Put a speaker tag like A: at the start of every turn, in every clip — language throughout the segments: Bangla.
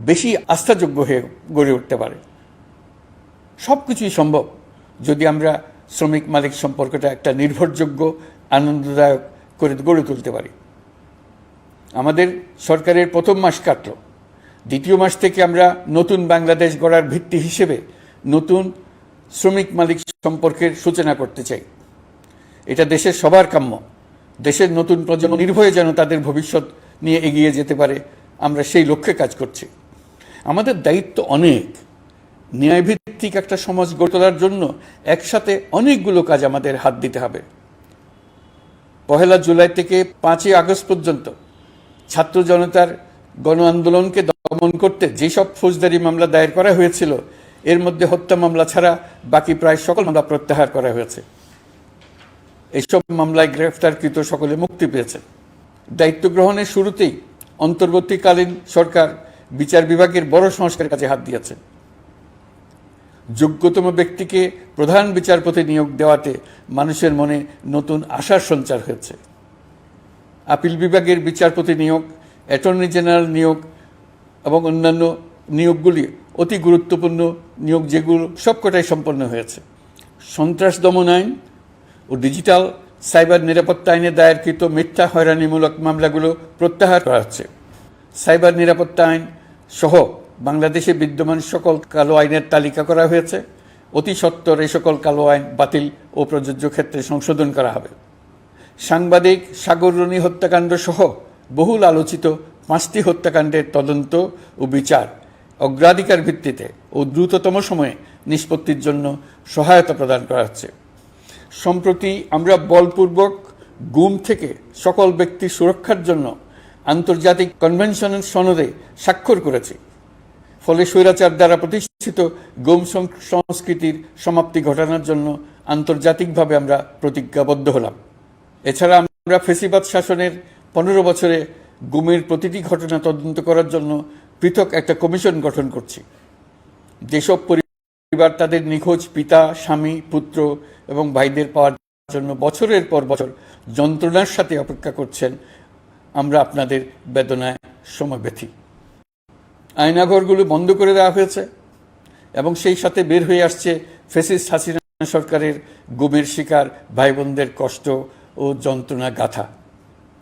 A: বেশি আস্থাযোগ্য হয়ে গড়ে উঠতে পারে। সব কিছুই সম্ভব যদি আমরা শ্রমিক মালিক সম্পর্কটা একটা নির্ভরযোগ্য, আনন্দদায়ক করে গড়ে তুলতে পারি। আমাদের সরকারের প্রথম মাস কাটল। দ্বিতীয় মাস থেকে আমরা নতুন বাংলাদেশ গড়ার ভিত্তি হিসেবে নতুন শ্রমিক মালিক সম্পর্কের সূচনা করতে চাই। এটা দেশের সবার কাম্য। দেশের নতুন প্রজন্ম নির্ভয়ে যেন তাদের ভবিষ্যৎ নিয়ে এগিয়ে যেতে পারে, আমরা সেই লক্ষ্যে কাজ করছি। আমাদের দায়িত্ব অনেক। ন্যায়ভিত্তিক একটা সমাজ গড়ে তোলার জন্য একসাথে অনেকগুলো কাজ আমাদের হাত দিতে হবে। পহেলা জুলাই থেকে পাঁচই আগস্ট পর্যন্ত ছাত্র জনতার গণ আন্দোলনকে দমন করতে যেসব ফৌজদারি মামলা দায়ের করা হয়েছিল, এর মধ্যে হত্যা মামলা ছাড়া বাকি প্রায় সকল মামলা প্রত্যাহার করা হয়েছে। এইসব মামলায় গ্রেফতারকৃত সকলে মুক্তি পেয়েছে। দায়িত্ব গ্রহণের শুরুতেই অন্তর্বর্তীকালীন সরকার বিচার বিভাগের বড় সংস্কারের কাছে হাত দিয়েছে। যোগ্যতম ব্যক্তিকে প্রধান বিচারপতি নিয়োগ দেওয়াতে মানুষের মনে নতুন আশার সঞ্চার হয়েছে। আপিল বিভাগের বিচারপতি নিয়োগ, অ্যাটর্নি জেনারেল নিয়োগ এবং অন্যান্য নিয়োগগুলি অতি গুরুত্বপূর্ণ নিয়োগ যেগুলো সবকটাই সম্পন্ন হয়েছে। সন্ত্রাস দমন আইন ও ডিজিটাল সাইবার নিরাপত্তা আইনে দায়েরকৃত মিথ্যা হয়রানিমূলক মামলাগুলো প্রত্যাহার করা হচ্ছে। সাইবার নিরাপত্তা আইন সহ বাংলাদেশে বিদ্যমান সকল কালো আইনের তালিকা করা হয়েছে। অতি সত্বর এই সকল কালো আইন বাতিল ও প্রযোজ্য ক্ষেত্রে সংশোধন করা হবে। সাংবাদিক সাগর রনি হত্যাকাণ্ড সহ বহুল আলোচিত পাঁচটি হত্যাকাণ্ডের তদন্ত ও বিচার অগ্রাধিকার ভিত্তিতে ও দ্রুততম সময়ে নিষ্পত্তির জন্য সহায়তা প্রদান করা হচ্ছে। সম্প্রতি আমরা বলপূর্বক গুম থেকে সকল ব্যক্তির সুরক্ষার জন্য আন্তর্জাতিক কনভেনশনের সনদে স্বাক্ষর করেছি। ফলে স্বৈরাচার দ্বারা প্রতিষ্ঠিত গুম সংস্কৃতির সমাপ্তি ঘটানোর জন্য আন্তর্জাতিকভাবে আমরা প্রতিজ্ঞাবদ্ধ হলাম। এছাড়া আমরা ফেসিবাদ শাসনের পনেরো বছরে গুমের প্রতিটি ঘটনা তদন্ত করার জন্য পৃথক একটা কমিশন গঠন করছি। যেসব পরিবার তাদের নিখোঁজ পিতা, স্বামী, পুত্র এবং ভাইদের পাওয়ার জন্য বছরের পর বছর যন্ত্রণার সাথে অপেক্ষা করছেন আমরা আপনাদের বেদনায় সমব্যথী আয়নাঘরগুলো বন্ধ করে দেওয়া হয়েছে এবং সেই সাথে বের হয়ে আসছে ফেসিস হাসিনা সরকারের গুমের শিকার ভাই বোনদের কষ্ট ও যন্ত্রণা গাথা।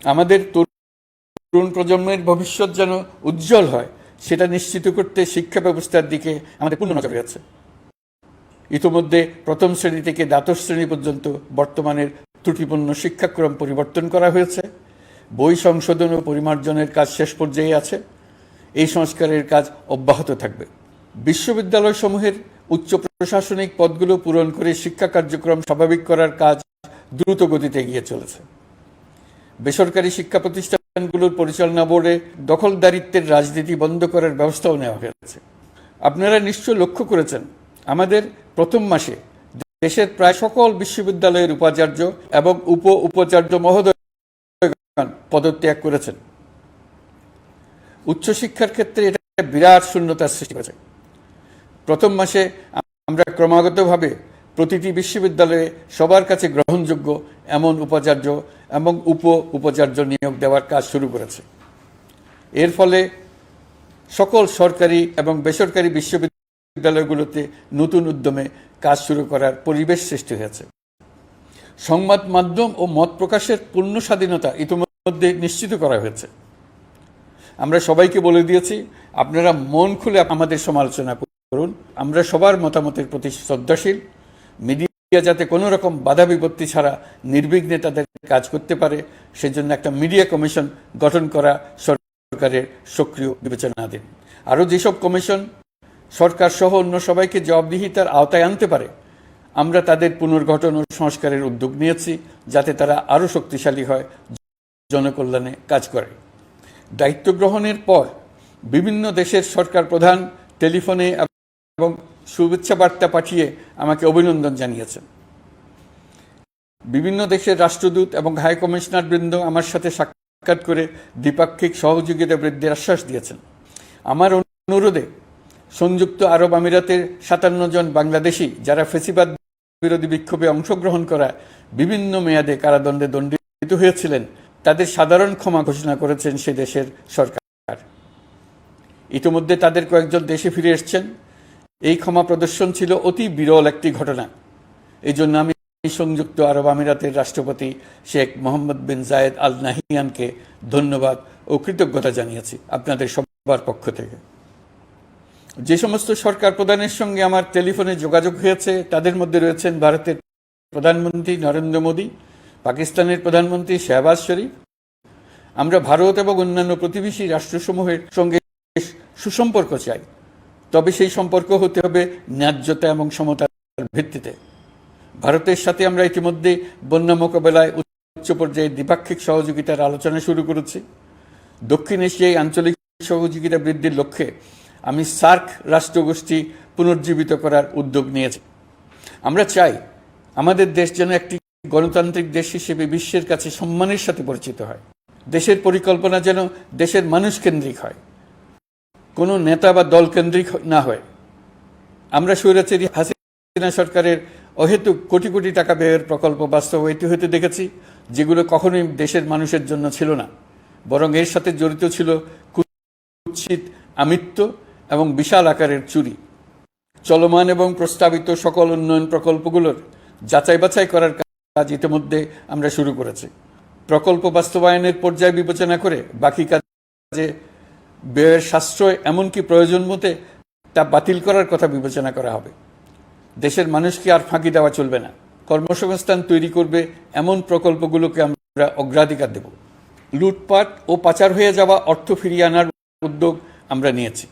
A: আমাদের তরুণ প্রজন্মের ভবিষ্যৎ যেন উজ্জ্বল হয়, সেটা নিশ্চিত করতে শিক্ষা ব্যবস্থার দিকে আমাদের পূর্ণ নজর রয়েছে ইতোমধ্যে প্রথম শ্রেণি থেকে দ্বাদশ শ্রেণি পর্যন্ত বর্তমানের ত্রুটিপূর্ণ শিক্ষাক্রম পরিবর্তন করা হয়েছে। বই সংশোধন ও পরিমার্জনের কাজ শেষ পর্যায়ে আছে। এই সংস্কারের কাজ অব্যাহত থাকবে। বিশ্ববিদ্যালয়সমূহের উচ্চ প্রশাসনিক পদগুলো পূরণ করে শিক্ষা কার্যক্রম স্বাভাবিক করার কাজ দ্রুত গতিতে এগিয়ে চলেছে। বেসরকারি শিক্ষা প্রতিষ্ঠানগুলোর পরিচালনা বোর্ডে দখলদারিত্বের রাজনীতি বন্ধ করার ব্যবস্থাও নেওয়া হয়েছে। আপনারা নিশ্চয় লক্ষ্য করেছেন, আমাদের প্রথম মাসে দেশের প্রায় সকল বিশ্ববিদ্যালয়ের উপাচার্য এবং উপ উপাচার্য মহোদয়গণ পদত্যাগ করেছেন। উচ্চশিক্ষার ক্ষেত্রে এটা বিরাট শূন্যতার সৃষ্টি করেছে। প্রথম মাসে আমরা ক্রমাগতভাবে প্রতিটি বিশ্ববিদ্যালয়ে সবার কাছে গ্রহণযোগ্য এমন উপাচার্য এবং উপ উপাচার্য নিয়োগ দেওয়ার কাজ শুরু করেছে। এর ফলে সকল সরকারি এবং বেসরকারি বিশ্ববিদ্যালয়গুলোতে নতুন উদ্যমে কাজ শুরু করার পরিবেশ সৃষ্টি হয়েছে। সংবাদ মাধ্যম ও মত প্রকাশের পূর্ণ স্বাধীনতা ইতিমধ্যে নিশ্চিত করা হয়েছে। আমরা সবাইকে বলে দিয়েছি, আপনারা মন খুলে আমাদের সমালোচনা করুন। আমরা সবার মতামতের প্রতি শ্রদ্ধাশীল। মিডিয়া যাতে কোনো রকম বাধা বিপত্তি ছাড়া নির্বিঘ্নে তাদের কাজ করতে পারে, সেজন্য একটা মিডিয়া কমিশন গঠন করা সরকারের সক্রিয় বিবেচনাধীন আরও যেসব কমিশন সরকার সহ অন্য সবাইকে জবাবদিহিতার আওতায় আনতে পারে আমরা তাদের পুনর্গঠন ও সংস্কারের উদ্যোগ নিয়েছি যাতে তারা আরও শক্তিশালী হয়, জনকল্যাণে কাজ করে। দায়িত্ব গ্রহণের পর বিভিন্ন দেশের সরকার প্রধান টেলিফোনে এবং শুভেচ্ছা বার্তা পাঠিয়ে আমাকে অভিনন্দন জানিয়েছেন। বিভিন্ন দেশের রাষ্ট্রদূত এবং হাই কমিশনার বৃন্দ আমার সাথে সাক্ষাৎ করে দ্বিপাক্ষিক সহযোগিতা বৃদ্ধির আশ্বাস দিয়েছেন। আমার অনুরোধে সংযুক্ত আরব আমিরাতের সাতান্ন জন বাংলাদেশি যারা ফেসিবাদ বিরোধী বিক্ষোভে অংশগ্রহণ করা বিভিন্ন মেয়াদে কারাদণ্ডে দণ্ডিত হয়েছিলেন। তাদের সাধারণ ক্ষমা ঘোষণা করেছেন সে দেশের সরকার। ইতিমধ্যে তাদের কয়েকজন দেশে ফিরে এসছেন। এই ক্ষমা প্রদর্শন ছিল অতি বিরল একটি ঘটনা। এই জন্য আমি সংযুক্ত আরব আমিরাতের রাষ্ট্রপতি শেখ মোহাম্মদ বিন জায়েদ আল নাহিয়ানকে ধন্যবাদ ও কৃতজ্ঞতা জানিয়েছি আপনাদের সবার পক্ষ থেকে। যে সমস্ত সরকার প্রধানের সঙ্গে আমার টেলিফোনে যোগাযোগ হয়েছে, তাদের মধ্যে রয়েছেন ভারতের প্রধানমন্ত্রী নরেন্দ্র মোদী, পাকিস্তানের প্রধানমন্ত্রী শেহবাজ শরীফ। আমরা ভারত এবং অন্যান্য প্রতিবেশী রাষ্ট্রসমূহের সঙ্গে সুসম্পর্ক চাই। তবে সেই সম্পর্ক হতে হবে ন্যায্যতা এবং সমতার ভিত্তিতে। ভারতের সাথে আমরা ইতিমধ্যে বন্যা মোকাবেলায় উচ্চ পর্যায়ে দ্বিপাক্ষিক সহযোগিতার আলোচনা শুরু করেছি। দক্ষিণ এশিয়ায় আঞ্চলিক সহযোগিতা বৃদ্ধির লক্ষ্যে আমি সার্ক রাষ্ট্রগোষ্ঠী পুনর্জীবিত করার উদ্যোগ নিয়েছি। আমরা চাই আমাদের দেশ যেন একটি গণতান্ত্রিক দেশ হিসেবে বিশ্বের কাছে সম্মানের সাথে পরিচিত হয়। দেশের পরিকল্পনা যেন দেশের মানুষ কেন্দ্রিক হয়। কোনো নেতা বা দল কেন্দ্রিক না হয়। আমরা স্বৈরাচারী হাসিনা সরকারের অহেতুক কোটি কোটি টাকা ব্যয়ের প্রকল্প বাস্তবায়িত হতে দেখেছি, যেগুলো কখনোই দেশের মানুষের জন্য ছিল না। বরং এর সাথে জড়িত ছিল কুৎসিত আমিত্ব এবং বিশাল আকারের চুরি, চলমান এবং প্রস্তাবিত সকল উন্নয়ন প্রকল্পগুলোর যাচাই বাছাই করার কাজ ইতিমধ্যে আমরা শুরু করেছি। প্রকল্প বাস্তবায়নের পর্যায় বিবেচনা করে বাকি কাজে ব্যয়ের সাশ্রয় এমনকি প্রয়োজন মতে তা বাতিল করার কথা বিবেচনা করা হবে। দেশের মানুষকে আর ফাঁকি দেওয়া চলবে না। কর্মসংস্থান তৈরি করবে এমন প্রকল্পগুলোকে আমরা অগ্রাধিকার দেব। লুটপাট ও পাচার হয়ে যাওয়া অর্থ ফিরিয়ে আনার উদ্যোগ আমরা নিয়েছি।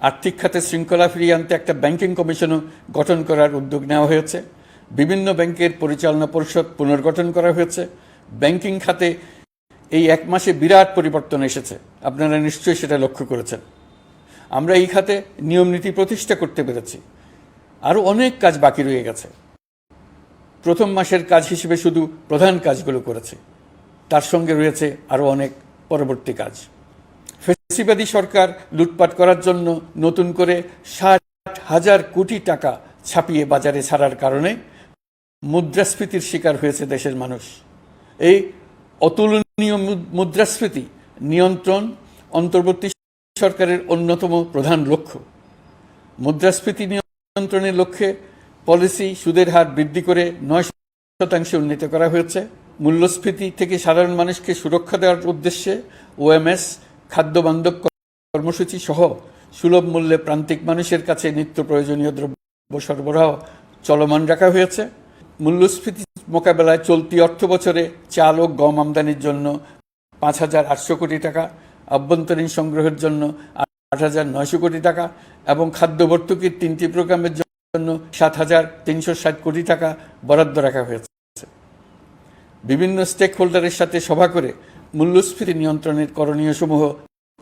A: আর্থিক খাতে শৃঙ্খলা ফিরিয়ে আনতে একটা ব্যাংকিং কমিশনও গঠন করার উদ্যোগ নেওয়া হয়েছে। বিভিন্ন ব্যাংকের পরিচালনা পরিষদ পুনর্গঠন করা হয়েছে। ব্যাংকিং খাতে এই এক মাসে বিরাট পরিবর্তন এসেছে। আপনারা নিশ্চয়ই সেটা লক্ষ্য করেছেন। আমরা এই খাতে নিয়ম নীতি প্রতিষ্ঠা করতে পেরেছি। আরও অনেক কাজ বাকি রয়ে গেছে। প্রথম মাসের কাজ হিসেবে শুধু প্রধান কাজগুলো করেছে। তার সঙ্গে রয়েছে আরও অনেক পরবর্তী কাজ। ফেসিবাদী সরকার লুটপাট করার জন্য নতুন করে ষাট হাজার কোটি টাকা ছাপিয়ে বাজারে ছাড়ার কারণে মুদ্রাস্ফীতির শিকার হয়েছে দেশের মানুষ। এই অতুলনীয় মুদ্রাস্ফীতি নিয়ন্ত্রণ অন্তর্বর্তী সরকারের অন্যতম প্রধান লক্ষ্য। মুদ্রাস্ফীতি নিয়ন্ত্রণের লক্ষ্যে পলিসি সুদের হার বৃদ্ধি করে নয় শতাংশে উন্নীত করা হয়েছে। মূল্যস্ফীতি থেকে সাধারণ মানুষকে সুরক্ষা দেওয়ার উদ্দেশ্যে ওএমএস খাদ্য বান্ধব কর্মসূচি সহ সুলভ মূল্যে প্রান্তিক মানুষের কাছে নিত্য প্রয়োজনীয় দ্রব্য সরবরাহ চলমান রাখা হয়েছে। মূল্যস্ফীতি মোকাবেলায় চলতি অর্থ বছরে চাল ও গম আমদানির জন্য পাঁচ হাজার আটশো কোটি টাকা, আভ্যন্তরীণ সংগ্রহের জন্য আট হাজার নয়শো কোটি টাকা এবং খাদ্য ভর্তুকির তিনটি প্রোগ্রামের জন্য সাত হাজার তিনশো ষাট কোটি টাকা বরাদ্দ রাখা হয়েছে। বিভিন্ন স্টেক হোল্ডারের সাথে সভা করে মূল্যস্ফীতি নিয়ন্ত্রণের করণীয় সমূহ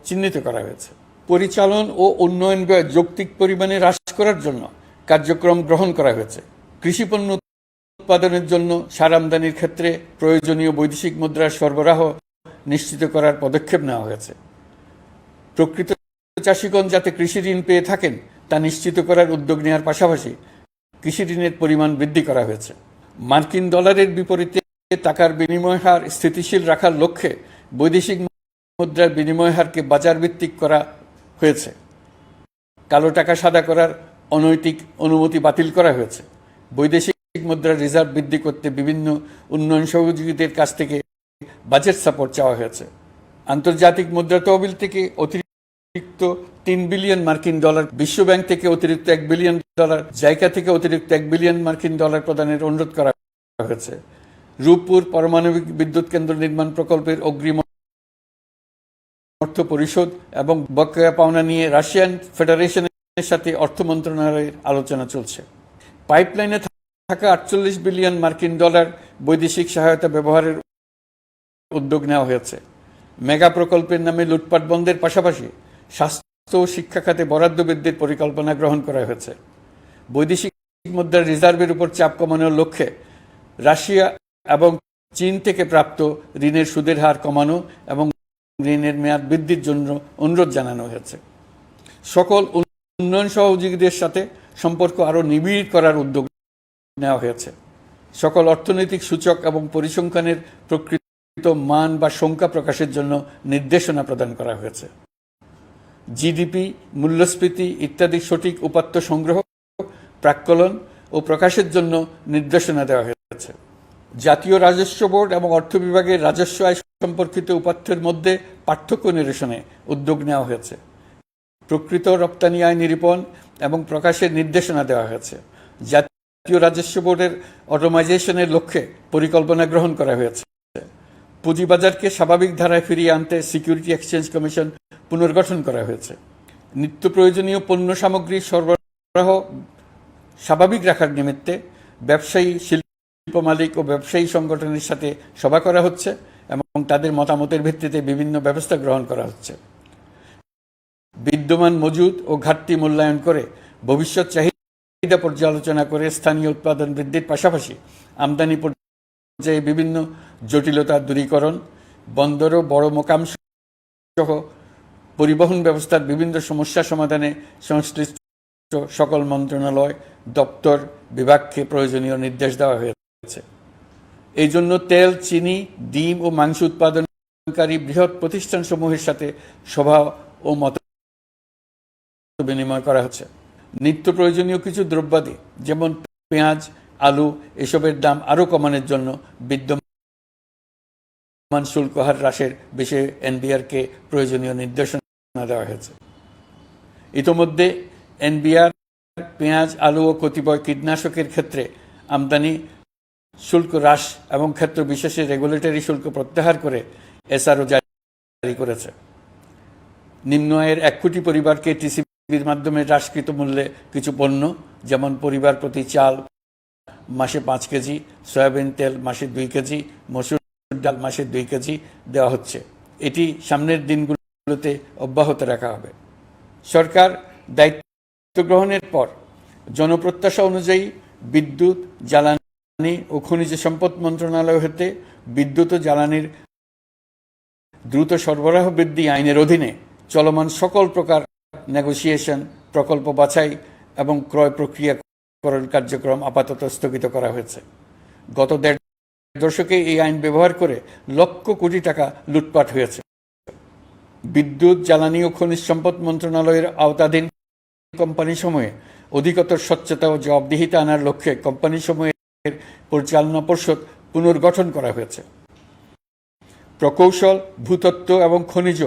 A: চিহ্নিত করা হয়েছে। পরিচালন ও উন্নয়ন ব্যয় যৌক্তিক পরিমাণে হ্রাস করার জন্য কার্যক্রম গ্রহণ করা হয়েছে। কৃষিপণ্য উৎপাদনের জন্য সার আমদানির ক্ষেত্রে প্রয়োজনীয় বৈদেশিক মুদ্রার সরবরাহ নিশ্চিত করার পদক্ষেপ নেওয়া হয়েছে। প্রকৃত চাষিগণ যাতে কৃষি ঋণ পেয়ে থাকেন, তা নিশ্চিত করার উদ্যোগ নেওয়ার পাশাপাশি কৃষি ঋণের পরিমাণ বৃদ্ধি করা হয়েছে। মার্কিন ডলারের বিপরীতে টাকার বিনিময় হার স্থিতিশীল রাখার লক্ষ্যে বৈদেশিক মুদ্রার বিনিময় হারকে বাজার ভিত্তিক করা হয়েছে। কালো টাকা সাদা করার অনৈতিক অনুমতি বাতিল করা হয়েছে। বৈদেশিক মুদ্রার রিজার্ভ বৃদ্ধি করতে বিভিন্ন উন্নয়ন সহযোগীদের কাছ থেকে বাজেট সাপোর্ট চাওয়া হয়েছে। আন্তর্জাতিক মুদ্রা তহবিল থেকে অতিরিক্ত তিন বিলিয়ন মার্কিন ডলার, বিশ্বব্যাংক থেকে অতিরিক্ত এক বিলিয়ন ডলার জায়গা থেকে অতিরিক্ত এক বিলিয়ন মার্কিন ডলার প্রদানের অনুরোধ করা হয়েছে। রূপপুর পারমাণবিক বিদ্যুৎ কেন্দ্র নির্মাণ প্রকল্পের অগ্রিম অর্থ পরিশোধ এবং বকেয়া পাওনা নিয়ে রাশিয়ান ফেডারেশনের সাথে অর্থ মন্ত্রণালয়ের আলোচনা চলছে। পাইপলাইনে থাকা আটচল্লিশ বিলিয়ন মার্কিন ডলার বৈদেশিক সহায়তা ব্যবহারের উদ্যোগ নেওয়া হয়েছে। মেগা প্রকল্পের নামে লুটপাট বন্ধের পাশাপাশি স্বাস্থ্য ও শিক্ষা খাতে বরাদ্দ বৃদ্ধির পরিকল্পনা গ্রহণ করা হয়েছে। বৈদেশিক মুদ্রার রিজার্ভের উপর চাপ কমানোর লক্ষ্যে রাশিয়া এবং চীন থেকে প্রাপ্ত ঋণের সুদের হার কমানো এবং ঋণের মেয়াদ বৃদ্ধির জন্য অনুরোধ জানানো হয়েছে। সকল উন্নয়ন সহযোগীদের সাথে সম্পর্ক আরও নিবিড় করার উদ্যোগ নেওয়া হয়েছে। সকল অর্থনৈতিক সূচক এবং পরিসংখ্যানের প্রকৃত মান বা সংখ্যা প্রকাশের জন্য নির্দেশনা প্রদান করা হয়েছে। জিডিপি, মূল্যস্ফীতি ইত্যাদি সঠিক উপাত্ত সংগ্রহ, প্রাক্কলন ও প্রকাশের জন্য নির্দেশনা দেওয়া হয়েছে। জাতীয় রাজস্ব বোর্ড এবং অর্থ বিভাগের রাজস্ব আয় সম্পর্কিত উপাত্তের মধ্যে পার্থক্য নিরসনে উদ্যোগ নেওয়া হয়েছে। প্রকৃত রপ্তানি আয় নিরূপণ এবং প্রকাশের নির্দেশনা দেওয়া হয়েছে। জাতীয় রাজস্ব বোর্ডের অটোমাইজেশনের লক্ষ্যে পরিকল্পনা গ্রহণ করা হয়েছে। পুঁজিবাজারকে স্বাভাবিক ধারায় ফিরিয়ে আনতে সিকিউরিটি এক্সচেঞ্জ কমিশন পুনর্গঠন করা হয়েছে। নিত্য প্রয়োজনীয় পণ্য সামগ্রী সরবরাহ স্বাভাবিক রাখার নিমিত্তে ব্যবসায়ী শিল্প মালিক ও ব্যবসায়ী সংগঠনের সাথে সভা করা হচ্ছে এবং তাদের মতামতের ভিত্তিতে বিভিন্ন ব্যবস্থা গ্রহণ করা হচ্ছে। বিদ্যমান মজুদ ও ঘাটতি মূল্যায়ন করে ভবিষ্যৎ চাহিদা পর্যালোচনা করে স্থানীয় উৎপাদন বৃদ্ধির পাশাপাশি আমদানি পর্যায়ে বিভিন্ন জটিলতা দূরীকরণ, বন্দর ও বড় মোকাম সহ পরিবহন ব্যবস্থার বিভিন্ন সমস্যা সমাধানে সংশ্লিষ্ট সকল মন্ত্রণালয়, দপ্তর, বিভাগকে প্রয়োজনীয় নির্দেশ দেওয়া হয়েছে। এই জন্য তেল, চিনি, ডিম ও মাংস উৎপাদনকারী বৃহৎ প্রতিষ্ঠানসমূহের সাথে সভা ও মত বিনিময় করা হচ্ছে। নিত্য প্রয়োজনীয় কিছু দ্রব্যাদি, যেমন পেঁয়াজ, আলু, এসবের দাম আরও কমানোর জন্য বিদ্যমান শুল্ক হার হ্রাসের বিষয়ে এনবিআরকে প্রয়োজনীয় নির্দেশনা দেওয়া হয়েছে। ইতোমধ্যে এনবিআর, পেঁয়াজ, আলু ও কতিপয় কীটনাশকের ক্ষেত্রে আমদানি শুল্ক হ্রাস এবং ক্ষেত্র বিশেষে রেগুলেটরি শুল্ক প্রত্যাহার করে এসআরও জারি করেছে। নিম্ন আয়ের এক কোটি পরিবারকে টিসিবির মাধ্যমে হ্রাসকৃত মূল্যে কিছু পণ্য, যেমন পরিবার প্রতি চাল, মাসে পাঁচ কেজি, সয়াবিন তেল মাসে দুই কেজি, মসুর ডাল মাসে দুই কেজি দেওয়া হচ্ছে। এটি সামনের দিনগুলোতে অব্যাহত রাখা হবে। সরকার দায়িত্ব গ্রহণের পর জনপ্রত্যাশা অনুযায়ী বিদ্যুৎ, জ্বালানি ও খনিজ সম্পদ মন্ত্রণালয় হতে বিদ্যুৎ ও জ্বালানির দ্রুত সরবরাহ বৃদ্ধি আইনের অধীনে চলমান সকল প্রকার নেগোসিয়েশন প্রকল্প বাছাই এবং ক্রয় প্রক্রিয়াকরণ কার্যক্রম আপাতত স্থগিত করা হয়েছে। গত দেড় দশকে এই আইন ব্যবহার করে লক্ষ কোটি টাকা লুটপাট হয়েছে। বিদ্যুৎ, জ্বালানি ও খনিজ সম্পদ মন্ত্রণালয়ের আওতাধীন কোম্পানি সমূহে অধিকতর স্বচ্ছতা ও জবাবদিহিতা আনার লক্ষ্যে কোম্পানি সমূহের পরিচালনা পর্ষদ পুনর্গঠন করা হয়েছে। প্রকৌশল, ভূতত্ত্ব এবং খনিজ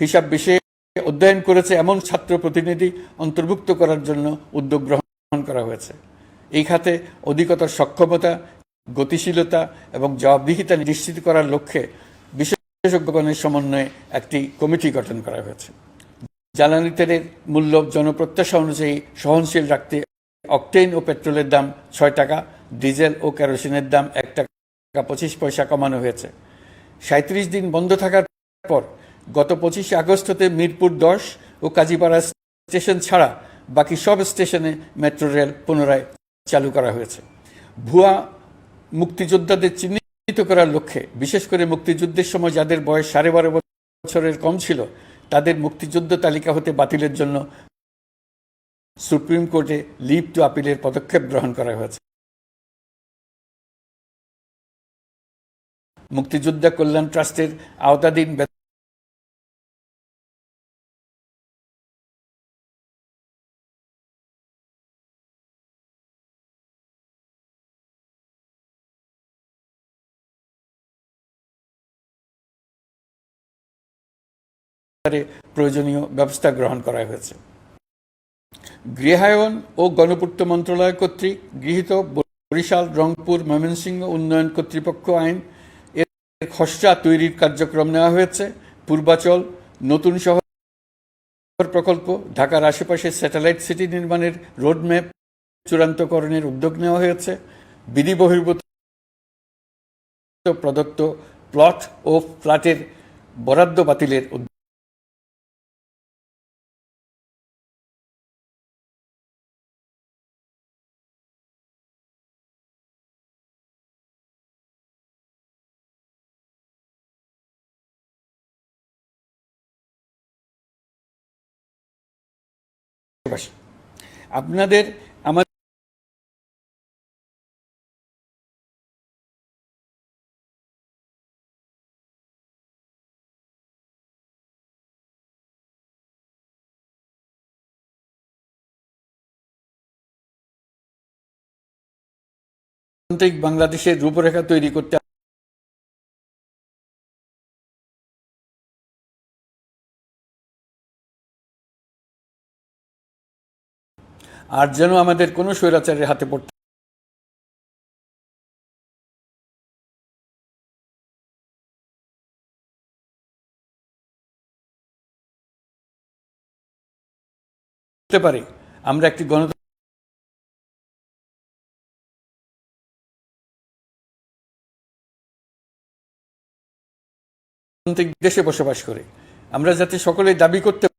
A: হিসাব বিষয়ে অধ্যয়ন করেছে এমন ছাত্র প্রতিনিধি অন্তর্ভুক্ত করার জন্য উদ্যোগ গ্রহণ করা হয়েছে। এই খাতে অধিকতর সক্ষমতা, গতিশীলতা এবং জবাবদিহিতা নিশ্চিত করার লক্ষ্যে বিশেষজ্ঞগণের সমন্বয়ে একটি কমিটি গঠন করা হয়েছে। জ্বালানি তেলের মূল্য জনপ্রত্যাশা অনুযায়ী সহনশীল রাখতে অকটেন ও পেট্রোলের দাম ছয় টাকা ডিজেল ও কেরোসিনের দাম এক টাকা পঁচিশ পয়সা কমানো হয়েছে। সাঁত্রিশ দিন বন্ধ থাকার পর গত পঁচিশে আগস্ট হতে মিরপুর দশ ও কাজীপাড়া স্টেশন ছাড়া বাকি সব স্টেশনে মেট্রো রেল পুনরায় চালু করা হয়েছে। ভুয়া মুক্তিযোদ্ধাদের চিহ্নিত করার লক্ষ্যে, বিশেষ করে মুক্তিযুদ্ধের সময় যাদের বয়স সাড়ে বারো বছরের কম ছিল, তাদের মুক্তিযুদ্ধ তালিকা হতে বাতিলের জন্য সুপ্রিম কোর্টে লিভ টু আপিলের পদক্ষেপ গ্রহণ করা হয়েছে। মুক্তিযোদ্ধা কল্যাণ ট্রাস্টের আওতাধীন প্রয়োজনীয় ব্যবস্থা গ্রহণ করা হয়েছে। গৃহায়ন ও গণপূর্ত মন্ত্রণালয় কর্তৃক গৃহীত বরিশাল রংপুর ময়মনসিংহ উন্নয়ন কর্তৃপক্ষ আইন খসড়া তৈরির কার্যক্রম নেওয়া হয়েছে। পূর্বাচল, নতুন শহর প্রকল্প, ঢাকার আশেপাশে স্যাটেলাইট সিটি নির্মাণের রোডম্যাপ চূড়ান্তকরণের উদ্যোগ নেওয়া হয়েছে। বিধি বহির্ভূত প্রদত্ত প্লট ও ফ্ল্যাটের বরাদ্দ বাতিলের আপনাদের আমার বাংলাদেশের রূপরেখা তৈরি করতে আর যেন আমাদের কোনো স্বৈরাচারের হাতে পড়তে পারে। আমরা একটি গণতন্ত্র দেশে বসবাস করে। আমরা যাতে সকলে দাবি করতে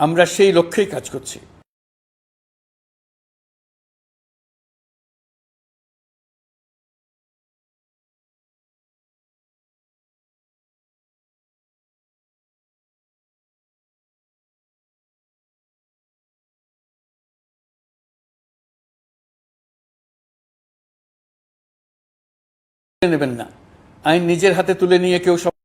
A: আমরা সেই লক্ষ্যেই কাজ করছি। নেবেন না। আইন নিজের হাতে তুলে নিয়ে কেউ সব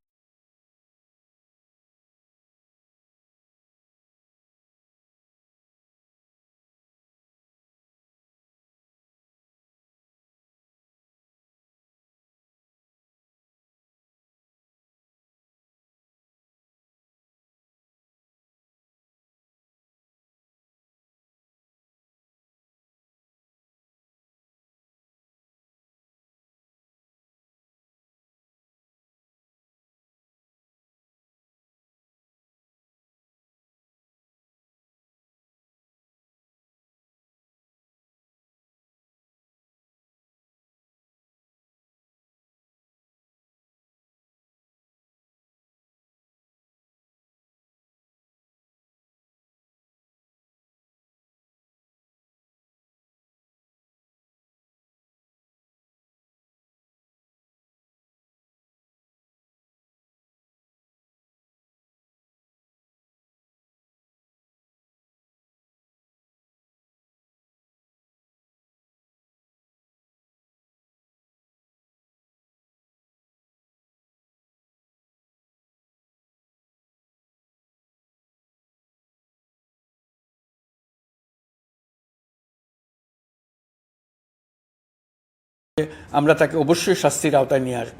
A: আমরা তাকে অবশ্যই শাস্তির আওতায় নিয়ে আসব।